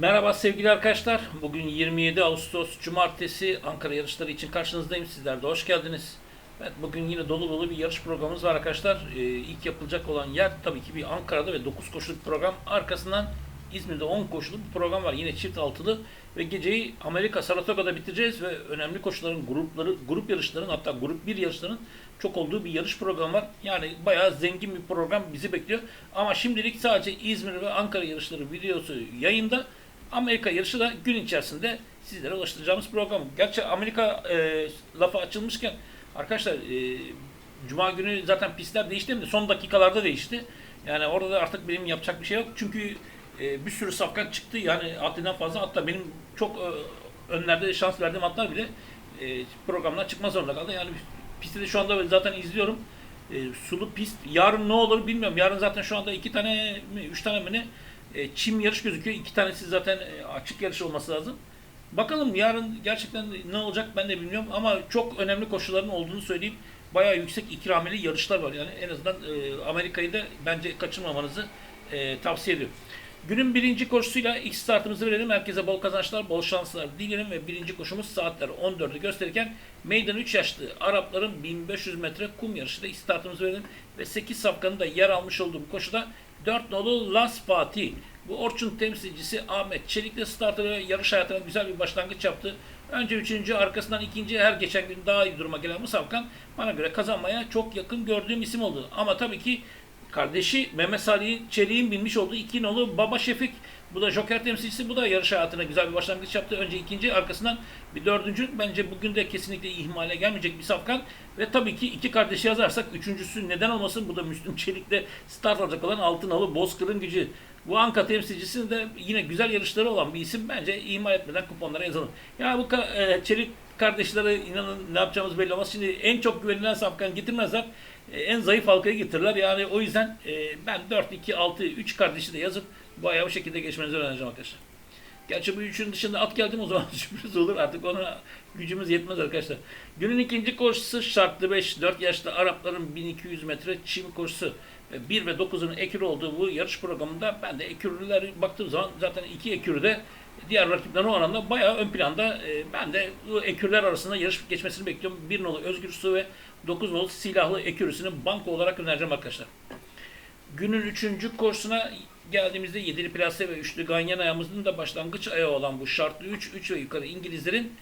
Merhaba sevgili arkadaşlar. Bugün 27 Ağustos Cumartesi Ankara yarışları için karşınızdayım. Sizler de hoş geldiniz. Evet, bugün yine dolu dolu bir yarış programımız var arkadaşlar. Ee, ilk yapılacak olan yer tabii ki bir Ankara'da ve 9 koşuluk program. Arkasından İzmir'de 10 koşuluk bir program var. Yine çift altılı ve geceyi Amerika Saratoga'da bitireceğiz ve önemli koşuların grupları, grup yarışların hatta grup 1 yarışların çok olduğu bir yarış programı var. Yani bayağı zengin bir program bizi bekliyor. Ama şimdilik sadece İzmir ve Ankara yarışları videosu yayında. Amerika yarışı da gün içerisinde sizlere ulaştıracağımız program. Gerçi Amerika e, lafı açılmışken arkadaşlar e, Cuma günü zaten pistler değişti mi? Son dakikalarda değişti. Yani orada da artık benim yapacak bir şey yok. Çünkü e, bir sürü safkan çıktı. Yani haddinden fazla hatta benim çok e, önlerde şans verdiğim atlar bile e, programdan çıkma zorunda kaldı. Yani pisti de şu anda zaten izliyorum. E, sulu pist. Yarın ne olur bilmiyorum. Yarın zaten şu anda iki tane mi, üç tane mi ne e, çim yarış gözüküyor. İki tanesi zaten e, açık yarış olması lazım. Bakalım yarın gerçekten ne olacak ben de bilmiyorum ama çok önemli koşulların olduğunu söyleyeyim. Bayağı yüksek ikrameli yarışlar var. Yani en azından e, Amerika'yı da bence kaçırmamanızı e, tavsiye ediyorum. Günün birinci koşusuyla ilk startımızı verelim. Herkese bol kazançlar, bol şanslar dilerim ve birinci koşumuz saatler 14'ü gösterirken meydan 3 yaşlı Arapların 1500 metre kum yarışında ilk startımızı verelim ve 8 safkanın da yer almış olduğu bu koşuda 4 nolu Las Fatih. Bu Orçun temsilcisi Ahmet Çelik'le start alıyor. Yarış hayatına güzel bir başlangıç yaptı. Önce üçüncü, arkasından ikinci her geçen gün daha iyi duruma gelen bu safkan bana göre kazanmaya çok yakın gördüğüm isim oldu. Ama tabii ki kardeşi Mehmet Salih Çelik'in binmiş olduğu iki nolu Baba Şefik. Bu da Joker temsilcisi. Bu da yarış hayatına güzel bir başlangıç yaptı. Önce ikinci, arkasından bir dördüncü. Bence bugün de kesinlikle ihmale gelmeyecek bir safkan. Ve tabii ki iki kardeşi yazarsak üçüncüsü neden olmasın? Bu da Müslüm Çelik'le start alacak olan altın alı Bozkır'ın gücü. Bu Anka temsilcisinin de yine güzel yarışları olan bir isim. Bence ihmal etmeden kuponlara yazalım. Ya bu e, Çelik kardeşlere inanın ne yapacağımız belli olmaz. Şimdi en çok güvenilen safkan getirmezler. E, en zayıf halkayı getirirler. Yani o yüzden e, ben 4, 2, 6, 3 kardeşi de yazıp bu ayağı bu şekilde geçmenizi öğreneceğim arkadaşlar. Gerçi bu üçün dışında at geldim o zaman sürpriz olur. Artık ona gücümüz yetmez arkadaşlar. Günün ikinci koşusu şartlı 5. 4 yaşlı Arapların 1200 metre çim koşusu. 1 ve 9'un ekürü olduğu bu yarış programında ben de ekürüler baktığım zaman zaten iki ekürü de diğer rakiplerine oranla bayağı ön planda. E, ben de bu ekürler arasında yarış geçmesini bekliyorum. 1 nolu Özgür Su ve 9 nolu silahlı ekürüsünü banko olarak önereceğim arkadaşlar. Günün üçüncü koşusuna geldiğimizde yedili plase ve üçlü ganyan ayağımızın da başlangıç ayağı olan bu şartlı 3, 3 ve yukarı İngilizlerin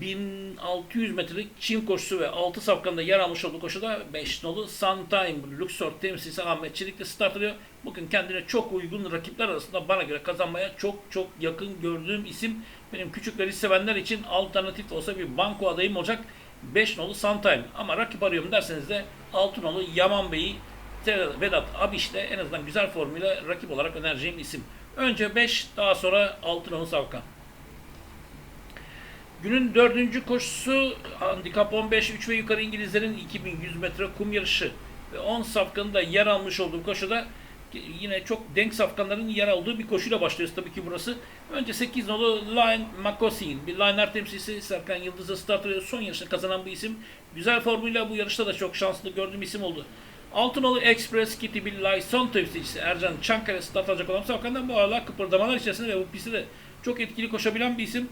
1600 metrelik çim koşusu ve 6 safkanında yer almış olduğu koşuda 5 nolu Suntime Luxor temsilcisi Ahmet Çelik'le start alıyor. Bugün kendine çok uygun rakipler arasında bana göre kazanmaya çok çok yakın gördüğüm isim. Benim küçükleri sevenler için alternatif olsa bir banko adayım olacak. 5 nolu Suntime. Ama rakip arıyorum derseniz de 6 nolu Yaman Bey'i Vedat Abiş de en azından güzel formuyla rakip olarak önereceğim isim. Önce 5 daha sonra 6 nolu Savkan. Günün dördüncü koşusu handikap 15 3 ve yukarı İngilizlerin 2100 metre kum yarışı ve 10 safkanın yer almış olduğu koşuda yine çok denk safkanların yer aldığı bir koşuyla başlıyoruz tabii ki burası. Önce 8 nolu Line Makosin, bir liner temsilcisi Serkan Yıldız'ı start. Son yarışını kazanan bir isim. Güzel formuyla bu yarışta da çok şanslı gördüğüm isim oldu. Altınoğlu Express Kitty Bill Lyson temsilcisi Ercan Çankaya start alacak olan safkandan bu aralar kıpırdamalar içerisinde ve bu pistte de çok etkili koşabilen bir isim.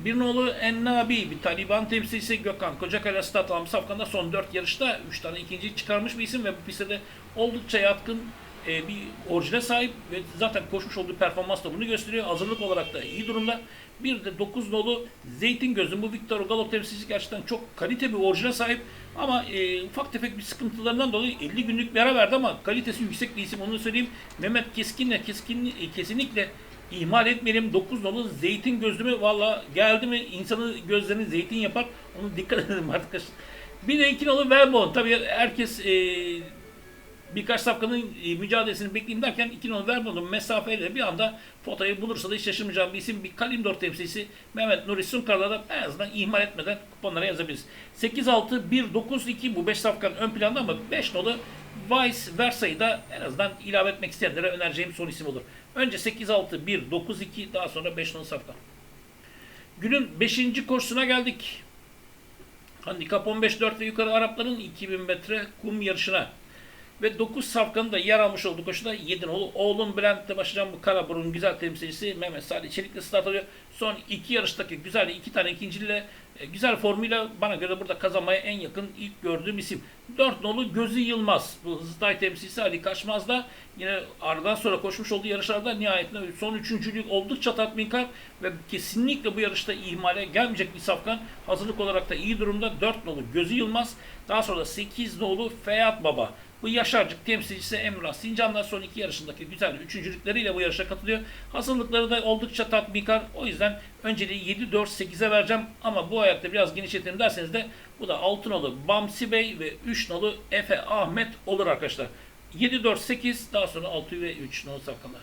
Bir nolu Ennabi, bir Taliban temsilcisi Gökhan Kocakaya start almış safkanda son 4 yarışta 3 tane ikinci çıkarmış bir isim ve bu pistte de oldukça yatkın e, bir orijine sahip ve zaten koşmuş olduğu performans da bunu gösteriyor. Hazırlık olarak da iyi durumda. Bir de 9 nolu Zeytin Gözüm bu Victor Galop temsilcisi gerçekten çok kalite bir orijine sahip ama e, ufak tefek bir sıkıntılarından dolayı 50 günlük bir ara verdi ama kalitesi yüksek bir isim onu söyleyeyim. Mehmet Keskin'le keskin, e, kesinlikle ihmal etmeyelim. 9 nolu zeytin gözlümü valla geldi mi insanı gözlerini zeytin yapar. Onu dikkat edelim arkadaşlar. Bir de 2 nolu Velbon. Tabii herkes e, birkaç safkanın e, mücadelesini bekleyeyim derken 2 nolu Velbon'un mesafeyle bir anda fotoyu bulursa da hiç şaşırmayacağım bir isim. Bir Kalimdor temsilcisi Mehmet Nuri Sunkar'la da en azından ihmal etmeden kuponlara yazabiliriz. 8-6-1-9-2 bu 5 safkan ön planda ama 5 nolu Vice Versa'yı da en azından ilave etmek isteyenlere önereceğim son isim olur. Önce 8-6-1-9-2 daha sonra 5 nolu safkan. Günün 5. koşusuna geldik. Handikap 15-4 ve yukarı Arapların 2000 metre kum yarışına. Ve 9 safkanın da yer almış olduğu koşuda 7 nolu. Oğlum Bülent'le başlayan bu Karaburun güzel temsilcisi Mehmet Salih Çelik'le start alıyor. Son iki yarıştaki güzel iki tane ikinciyle e, güzel formuyla bana göre burada kazanmaya en yakın ilk gördüğüm isim. 4 nolu Gözü Yılmaz. Bu Hızlıtay temsilcisi Ali Kaçmaz da yine aradan sonra koşmuş olduğu yarışlarda nihayetinde son üçüncülük oldukça tatminkar ve kesinlikle bu yarışta ihmale gelmeyecek bir safkan. Hazırlık olarak da iyi durumda. 4 nolu Gözü Yılmaz. Daha sonra 8 nolu Feyyat Baba. Bu Yaşarcık temsilcisi Emrah Sincanlar son iki yarışındaki güzel üçüncülükleriyle bu yarışa katılıyor. Hazırlıkları da oldukça tatminkar. O yüzden önceliği 7-4-8'e vereceğim. Ama bu ayakta biraz genişletelim derseniz de bu da 6 nolu Bamsi Bey ve 3 nolu Efe Ahmet olur arkadaşlar. 7-4-8 daha sonra 6 ve 3 nolu safkanlar.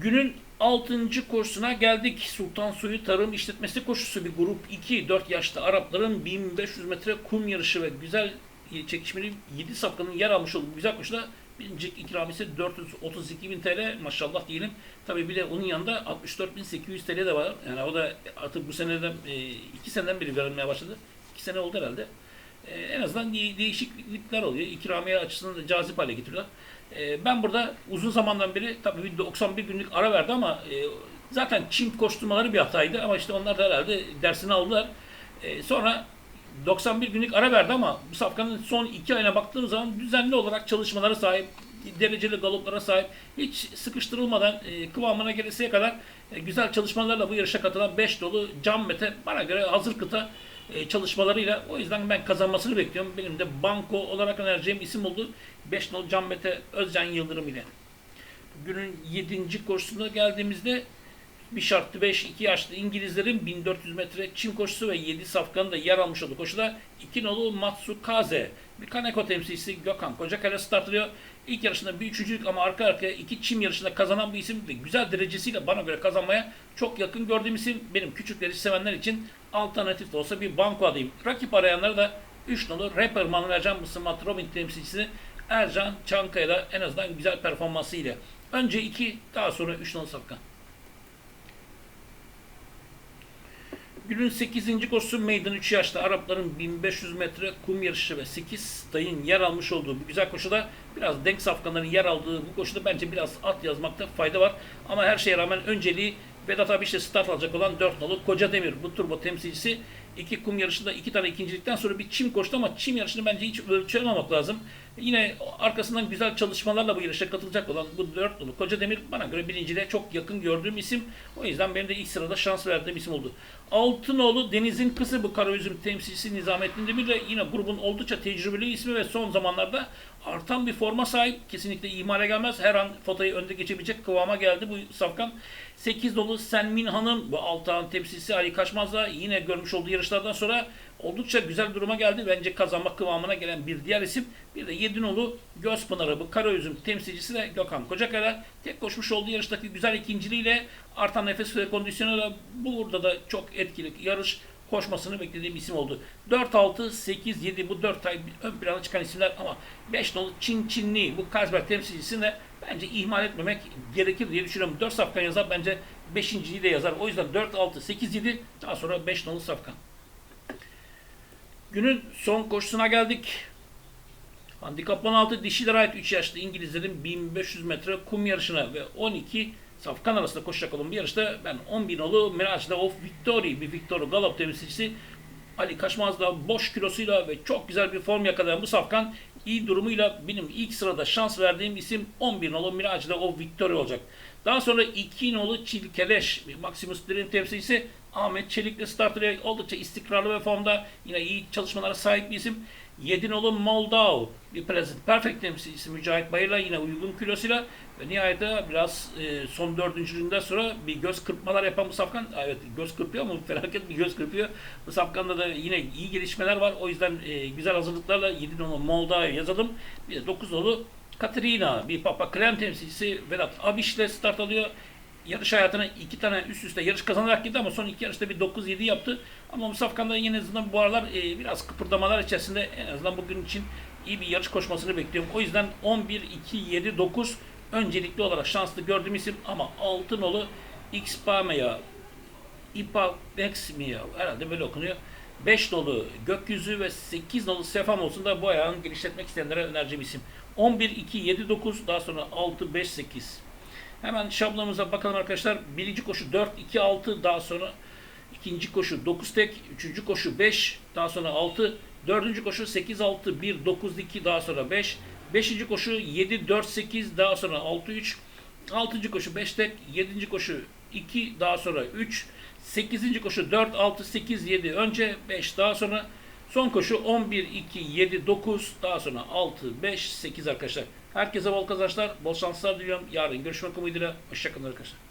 Günün 6. koşusuna geldik. Sultan Suyu Tarım İşletmesi koşusu bir grup 2 4 yaşta Arapların 1500 metre kum yarışı ve güzel çekişmeli 7 safkanın yer almış olduğu güzel koşuda birinci ikramiyesi 432 bin TL maşallah diyelim. Tabi bir de onun yanında 64.800 TL de var. Yani o da artık bu seneden 2 seneden beri verilmeye başladı. 2 sene oldu herhalde. E, en azından de- değişiklikler oluyor. İkramiye açısından da cazip hale getiriyorlar. E, ben burada uzun zamandan beri tabii bir 91 günlük ara verdi ama e, zaten Çin koşturmaları bir hataydı ama işte onlar da herhalde dersini aldılar. E, sonra 91 günlük ara verdi ama bu safkanın son iki ayına baktığım zaman düzenli olarak çalışmalara sahip, dereceli galoplara sahip, hiç sıkıştırılmadan e, kıvamına gelesiye kadar e, güzel çalışmalarla bu yarışa katılan 5 dolu Can Mete bana göre hazır kıta e, çalışmalarıyla o yüzden ben kazanmasını bekliyorum. Benim de banko olarak önereceğim isim oldu. 5 dolu Can Mete Özcan Yıldırım ile. Günün 7. koşusuna geldiğimizde bir şartlı 5, 2 yaşlı İngilizlerin 1400 metre çim koşusu ve 7 safkanın da yer almış olduğu koşuda 2 nolu Matsukaze. Bir Kaneko temsilcisi Gökhan Kocakale start alıyor. İlk yarışında bir üçüncülük ama arka arkaya iki çim yarışında kazanan bir isim ve güzel derecesiyle bana göre kazanmaya çok yakın gördüğüm isim. Benim küçükleri sevenler için alternatif de olsa bir banko adayım. Rakip arayanlara da 3 nolu Rapperman vereceğim bu Smart Robin temsilcisi Ercan Çankaya'da en azından güzel performansıyla. Önce 2 daha sonra 3 nolu safkan. Günün 8. koşusu meydan 3 yaşta Arapların 1500 metre kum yarışı ve 8 dayın yer almış olduğu bu güzel koşuda biraz denk safkanların yer aldığı bu koşuda bence biraz at yazmakta fayda var. Ama her şeye rağmen önceliği Vedat abi işte start alacak olan 4 nolu Koca Demir bu turbo temsilcisi iki kum yarışında iki tane ikincilikten sonra bir çim koştu ama çim yarışını bence hiç ölçülmemek lazım. Yine arkasından güzel çalışmalarla bu yarışa katılacak olan bu 4 nolu Koca Demir bana göre birinciliğe çok yakın gördüğüm isim. O yüzden benim de ilk sırada şans verdiğim isim oldu. Altınoğlu Deniz'in kızı bu Karaözüm temsilcisi Nizamettin Demir de yine grubun oldukça tecrübeli ismi ve son zamanlarda artan bir forma sahip. Kesinlikle ihmale gelmez. Her an fotoyu önde geçebilecek kıvama geldi bu safkan. 8 dolu Senmin Hanım bu Altan temsilcisi Ali Kaçmaz'la yine görmüş olduğu yarışlardan sonra oldukça güzel duruma geldi. Bence kazanma kıvamına gelen bir diğer isim. Bir de Yedinoğlu Gözpınarı bu Karaözüm temsilcisi de Gökhan Kocakaya. Tek koşmuş olduğu yarıştaki güzel ikinciliğiyle artan nefes ve kondisyonuyla burada da çok etkili yarış koşmasını beklediğim isim oldu. 4, 6, 8, 7 bu 4 ay ön plana çıkan isimler ama 5 nolu Çin Çinli bu Carlsberg temsilcisini de bence ihmal etmemek gerekir diye düşünüyorum. 4 safkan yazar bence 5.yi de yazar. O yüzden 4, 6, 8, 7 daha sonra 5 nolu safkan. Günün son koşusuna geldik. Handikap 16 dişilere ait 3 yaşlı İngilizlerin 1500 metre kum yarışına ve 12 safkan arasında koşacak olan bir yarışta ben 10 nolu Miraj'da of Victory bir Victory Galop temsilcisi Ali Kaçmaz'la boş kilosuyla ve çok güzel bir form yakalayan bu safkan iyi durumuyla benim ilk sırada şans verdiğim isim 11 nolu Miraj'da of Victory olacak. Daha sonra 2 nolu Çilkeleş Maximus Dream temsilcisi Ahmet Çelik'le start alıyor. Oldukça istikrarlı ve formda yine iyi çalışmalara sahip bir isim. 7 nolu Moldau bir Present Perfect temsilcisi Mücahit Bayır'la yine uygun kilosuyla ve nihayette biraz e, son dördüncülüğünden sonra bir göz kırpmalar yapan bu safkan evet göz kırpıyor ama felaket bir göz kırpıyor. Bu safkanda da yine iyi gelişmeler var. O yüzden e, güzel hazırlıklarla 7 nolu Moldau yazalım. Bir de 9 nolu Katerina bir Papa Krem temsilcisi Vedat Abiş'le start alıyor yarış hayatına iki tane üst üste yarış kazanarak gitti ama son iki yarışta bir 9-7 yaptı. Ama Musafkan'da yine en azından bu aralar e, biraz kıpırdamalar içerisinde en azından bugün için iyi bir yarış koşmasını bekliyorum. O yüzden 11, 2, 7, 9 öncelikli olarak şanslı gördüğüm isim ama Altınolu Xpamea İpavex mi ya? Herhalde böyle okunuyor. 5 dolu gökyüzü ve 8 dolu sefam olsun da bu ayağın genişletmek isteyenlere önereceğim isim. 11, 2, 7, 9 daha sonra 6, 5, 8. Hemen şablonumuza bakalım arkadaşlar. Birinci koşu 4, 2, 6 daha sonra ikinci koşu 9 tek, üçüncü koşu 5 daha sonra 6, dördüncü koşu 8, 6, 1, 9, 2 daha sonra 5, beşinci koşu 7, 4, 8 daha sonra 6, 3, altıncı koşu 5 tek, yedinci koşu 2 daha sonra 3, 8. koşu 4, 6, 8, 7 önce 5 daha sonra son koşu 11, 2, 7, 9 daha sonra 6, 5, 8 arkadaşlar. Herkese bol kazançlar, bol şanslar diliyorum. Yarın görüşmek umuduyla. Hoşçakalın arkadaşlar.